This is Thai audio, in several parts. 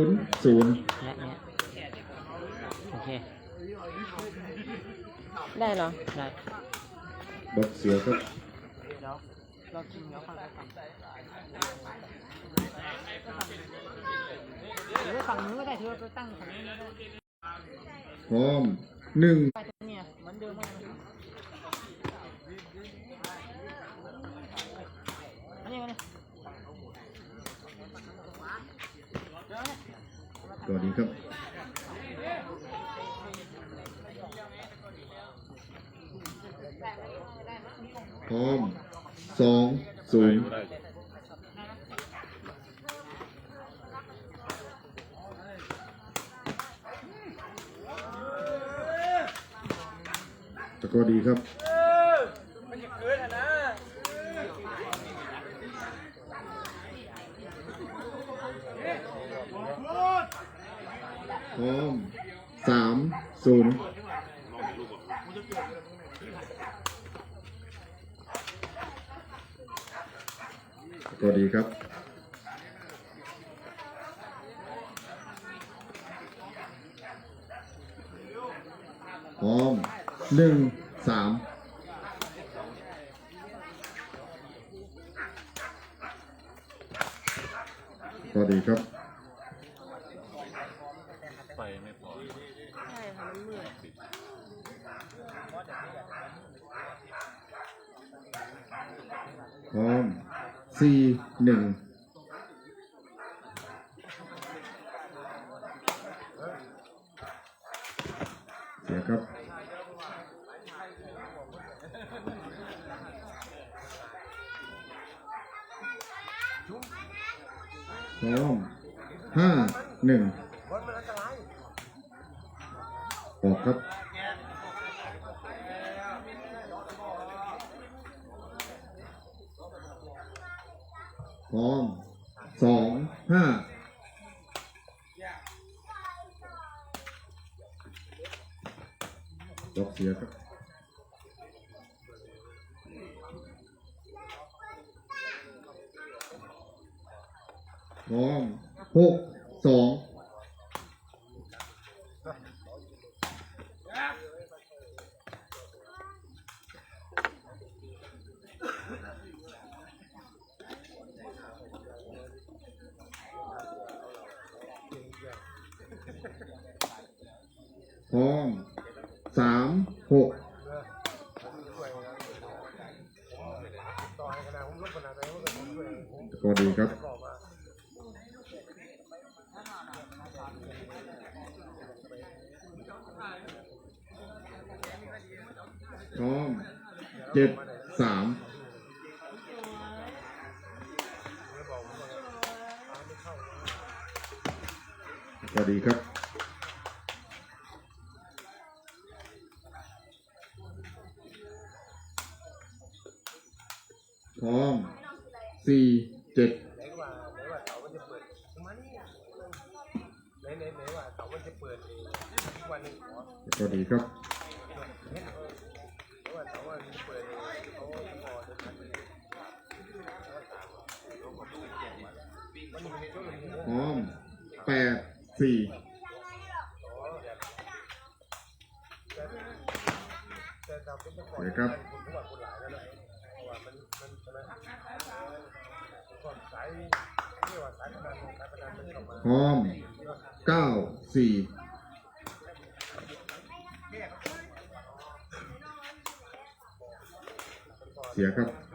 ศูนย์ศูนย์เนี้ยเนี้ยโอเค ได้เหรอ ได้บักเสือครับเดี๋ยวเรากินแล้วค่อยไปฝั่งหรือฝั่งนู้นก็ได้เธอไปตั้งฝั่งนู้นก็ได้พร้อมหนึ่ง ไปตรงเนี้ยเหมือนเดิมเลยอันนี้ไงเนี่ยเดี๋ยวเนี่ย สวัสดีครับพร้อมสองศูนย์ตะโกดีครับ พร้อมสามศูนย์ ก็ดีครับพร้อมหนึ่งสามก็ดีครับ ไฟไม่พอ ใช่ค่ะมันมืด พร้อม สี่หนึ่งเสียครับพร้อมห้าหนึ่งออกครับ พร้อมสองห้าจบเสียครับพร้อมหกสอง พร้อมสามหกก็ดีครับพร้อมเจ็ดสาม ก็ดีครับพร้อมสี่เจ็ดไหนว่าไหนว่าเสามันจะเปิดมานี่ไหนไหนไหนว่าเสามันจะเปิดเองทุกวันหนึ่งขอก็ดีครับพร้อมแปด สี่เราเป็นเจ้าของเดี๋ยวครับพร้อมเก้าสี่เสียครับ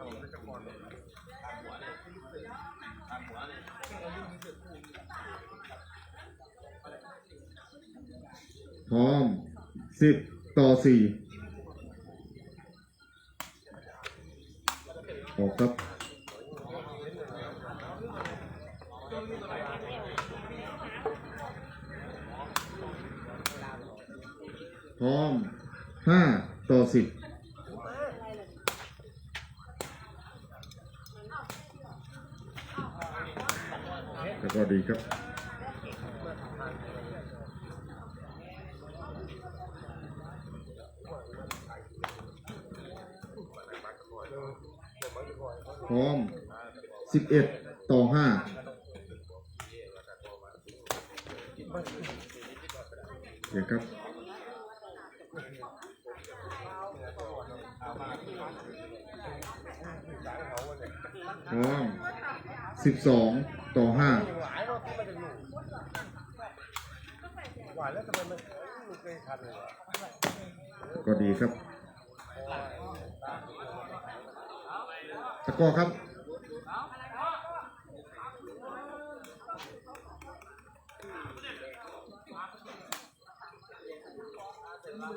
พร้อมสิบต่อสี่ออกครับพร้อมห้าต่อสิบแล้วก็ดีครับ ร้อมสิบเอ็ดต่อห้าเสียครับพร้อมสิบสองต่อห้าก็ดีครับ ตะ กร้อครับ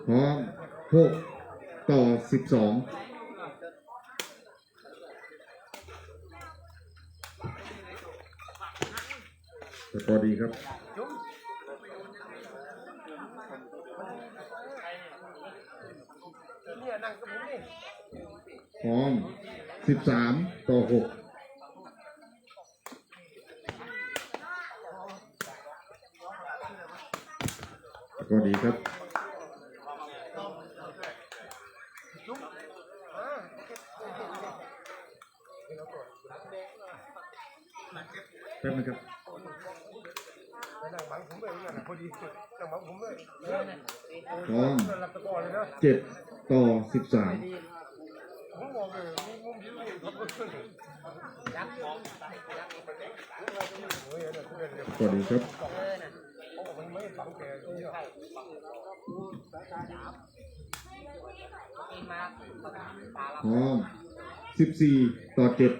พร้อมหกต่อสิบสองตะกร้อดีครับพร้อม สิบสามต่อหกก็ดีครับแป๊บนึงครับนั่งบังผมเลยนั่นพอดีนั่งบังผมเลยพร้อมรับตะกอนเลยนะเจ็ดต่อสิบสาม สวัสดีครับอ๋อสิบสี่ต่อเจ็ด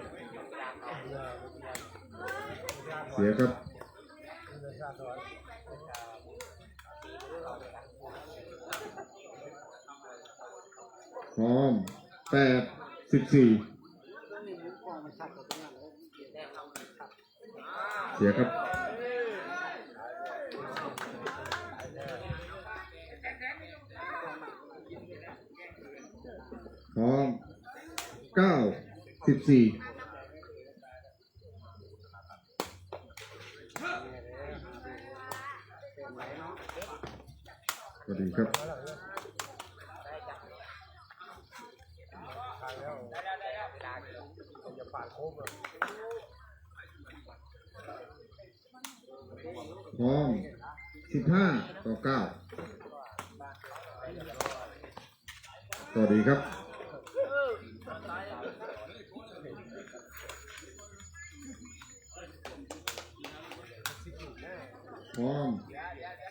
เสียครับพร้อมแปดสิบสี่เสียครับพร้อมเก้าสิบสี่สวัสดีครับทางแล้วอย่าปาดโค้งเลย พร้อมสิบห้าต่อเก้าสวัสดีครับ พร้อม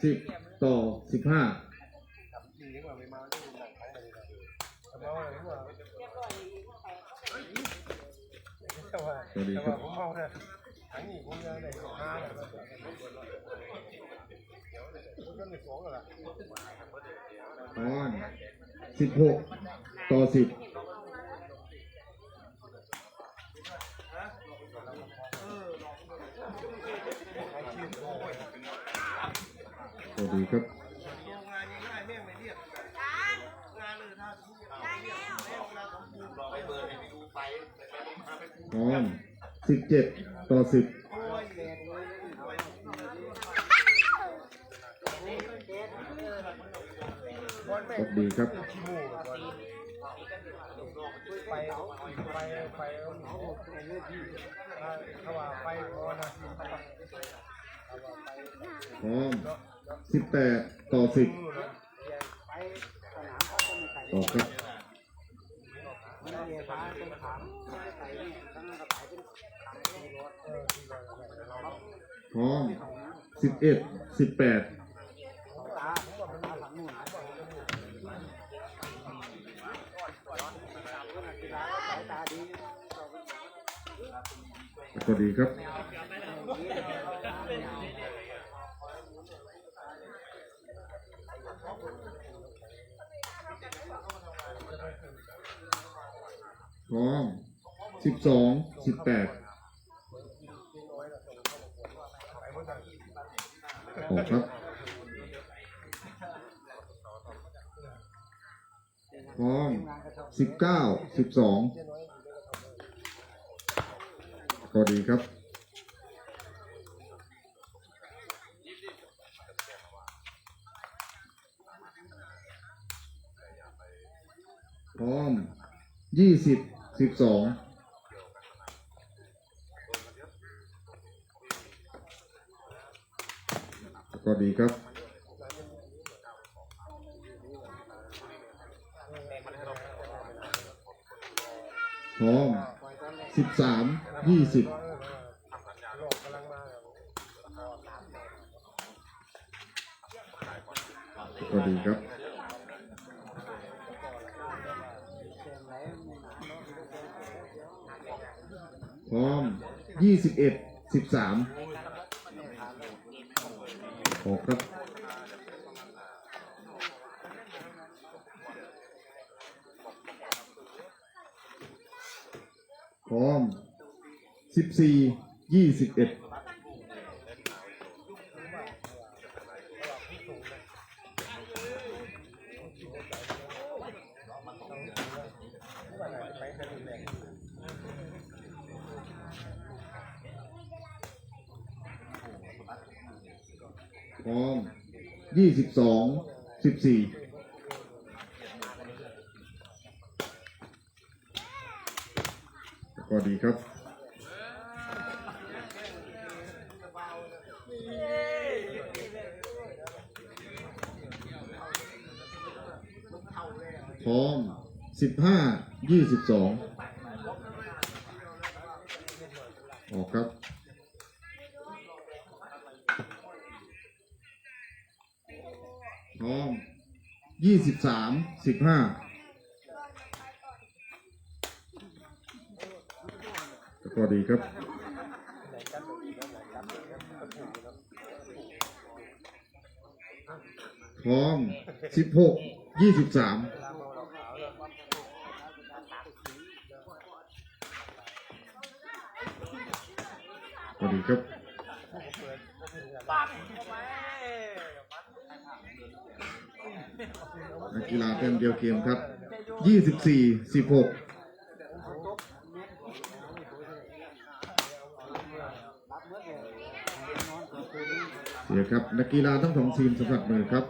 สิบต่อสิบห้าจริงว่าไม่มาที่หนังทั้งเลยทำมาอะไรว องกันละพร้อมสิบหกต่อสิบสวัสดีครับงานง่ายๆแม่งไม่เรียกงานเลยถ้าพร้อมสิบเจ็ดต่อสิบ สวัสดีครับไปไปไปเขาว่าไปพอนะพร้อมสิบแปดต่อสิบต่อครับพร้อมสิบเอ็ดสิบแปด วัสดีครับพร้อมสิบสองสิบแปดออกครับพร้อมสิบเก้าสิบสอง ก็ดีครับพร้อมยี่สิบสิบสองก็ดีครับพร้อม สิบสามยี่สิบโลกกำลังมาก็ดีครับพร้อมยี่สิบเอ็ดสิบสามออกครับ พร้อมสิบสี่ยี่สิบเอ็ดพร้อมยี่สิบสองสิบสี่ก็ดี ครับ พร้อมสิบห้ายี่สิบสองออกครับพร้อมยี่สิบสามสิบห้า ก็ดีครับพร้อมสิบหกยี่สิบสามก็ดีครับนักกีฬาเต็มเดียวเกมครับ 24 16 เดี๋ยวครับนักกีฬาทั้งสองทีมสัมผัสมือครับ